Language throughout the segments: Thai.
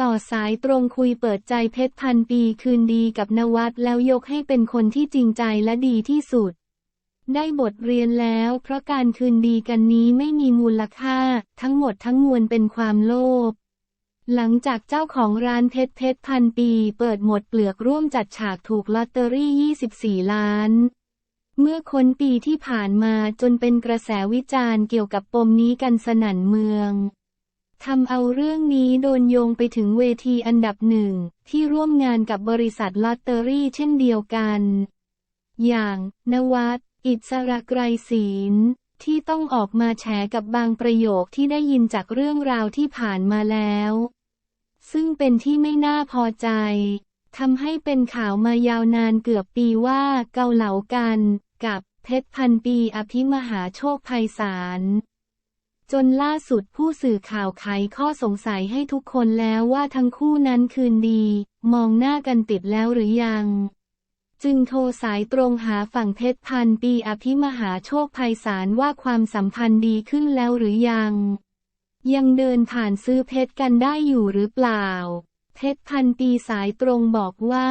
ต่อสายตรงคุยเปิดใจเพชรพันปีคืนดีกับนวัดแล้วยกให้เป็นคนที่จริงใจและดีที่สุด ได้บทเรียนแล้วเพราะการคืนดีกันนี้ไม่มีมูลค่า ทั้งหมดทั้งมวลเป็นความโลภหลังจากเจ้าของร้านเพชรเพชรพันปี เปิดหมดเปลือกร่วมจัดฉากถูกลอตเตอรี่ 24 ล้าน เมื่อค้นปีที่ผ่านมาจนเป็นกระแสวิจารณ์เกี่ยวกับปมนี้กันสนั่นเมือง ทำเอาเรื่องนี้โดนโยงไปถึงเวทีอันดับหนึ่ง ที่ร่วมงานกับบริษัทลอตเตอรี่เช่นเดียวกัน อย่าง นวัดอิสระไกรศีลที่ต้องออกมาแฉกับบางประโยคที่ได้ยินจากเรื่องราวที่ผ่านมาแล้ว ซึ่งเป็นที่ไม่น่าพอใจทำให้เป็นข่าวมายาวนานเกือบปีว่าเกาเหลากัน กับเพชรพันปีอภิมหาโชคภัยสาร จนล่าสุดผู้สื่อข่าวไขข้อสงสัยให้ทุกคนแล้วว่าทั้งคู่นั้นคืนดี มองหน้ากันติดแล้วหรือยัง จึงโทรสายตรงหาฝั่งเพชรพันปีอภิมหาโชคภัยสารว่าความสัมพันธ์ดีขึ้นแล้วหรือยัง ยังเดินผ่านซื้อเพชรกันได้อยู่หรือเปล่า เพชรพันปีสายตรงบอกว่า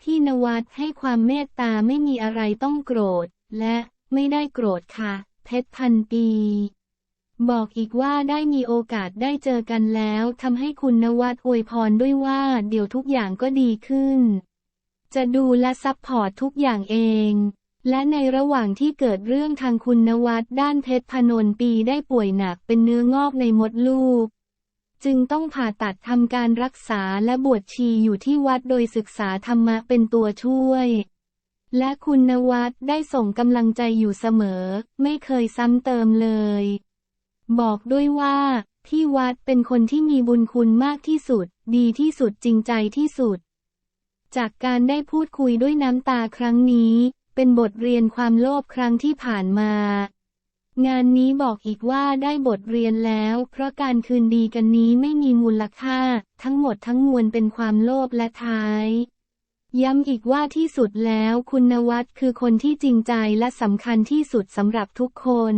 พี่นวัดให้ความเมตตาไม่มีอะไรต้องโกรธ และไม่ได้โกรธค่ะ เพชรพันปี บอกอีกว่าได้มีโอกาสได้เจอกันแล้วทำให้คุณนวัดอวยพรด้วยว่าเดี๋ยวทุกอย่างก็ดีขึ้น จะดูและซัพพอร์ตทุกอย่างเอง และในระหว่างที่เกิดเรื่องทางคุณนวัดด้านเพชรพนนปีได้ป่วยหนักเป็นเนื้องอกในมดลูก จึงต้องผ่าตัดทำการรักษาและบวชชีอยู่ที่วัดโดยศึกษาธรรมะเป็นตัวช่วยและคุณนวัดได้ส่งกำลังใจอยู่เสมอ ไม่เคยซ้ำเติมเลย บอกด้วยว่าพี่วัดเป็นคนที่มีบุญคุณมากที่สุด ดีที่สุดจริงใจที่สุด จากการได้พูดคุยด้วยน้ำตาครั้งนี้ เป็นบทเรียนความโลภครั้งที่ผ่านมา งานนี้บอกอีกว่าได้บทเรียนแล้ว เพราะการคืนดีกันนี้ไม่มีมูลค่า ทั้งหมดทั้งมวลเป็นความโลภและท้าย ย้ำอีกว่าที่สุดแล้วคุณนวัดคือคนที่จริงใจและสำคัญที่สุดสำหรับทุกคน